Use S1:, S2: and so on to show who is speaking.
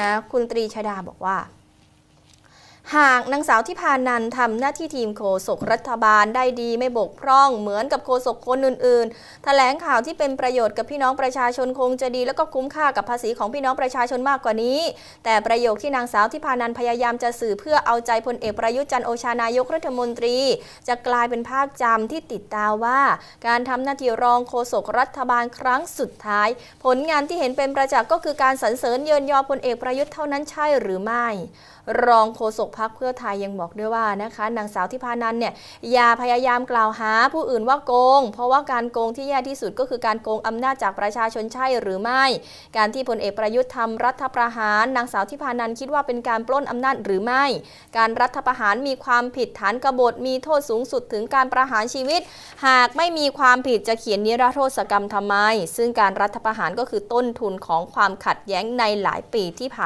S1: นะคุณตรีชดาบอกว่า หากนางสาวที่พานันทำหน้าที่ทีมโฆษกรัฐบาลได้ดีไม่บกพร่อง เหมือนกับโฆษกคนอื่นๆ แถลงข่าวที่เป็นประโยชน์กับพี่น้องประชาชนคงจะดี แล้วก็คุ้มค่ากับภาษีของพี่น้องประชาชนมากกว่านี้ แต่ประโยคที่นางสาวที่พานันพยายามจะสื่อเพื่อเอาใจพลเอกประยุทธ์จันโอชานายกรัฐมนตรี จะกลายเป็นภาพจำที่ติดตาว่า การทำหน้าที่รองโฆษกรัฐบาลครั้งสุดท้าย ผลงานที่เห็นเป็นประจักษ์ก็คือการสรรเสริญเยินยอพลเอกประยุทธ์เท่านั้นใช่หรือไม่ รองโฆษกพักเพื่อไทยยังบอกด้วยว่านะคะนางสาวทิพานันเนี่ยอย่าพยายามกล่าวหาผู้อื่นว่าโกง เพราะว่าการโกงที่แย่ที่สุดก็คือการโกงอำนาจจากประชาชนใช่หรือไม่ การที่พลเอกประยุทธ์ทำรัฐประหาร นางสาวทิพานันคิดว่าเป็นการปล้นอำนาจหรือไม่ การรัฐประหารมีความผิดฐานกบฏมีโทษสูงสุดถึงการประหารชีวิต หากไม่มีความผิดจะเขียนนิรโทษกรรมทำไม ซึ่งการรัฐประหารก็คือต้นทุนของความขัดแย้งในหลายปีที่ผ่าน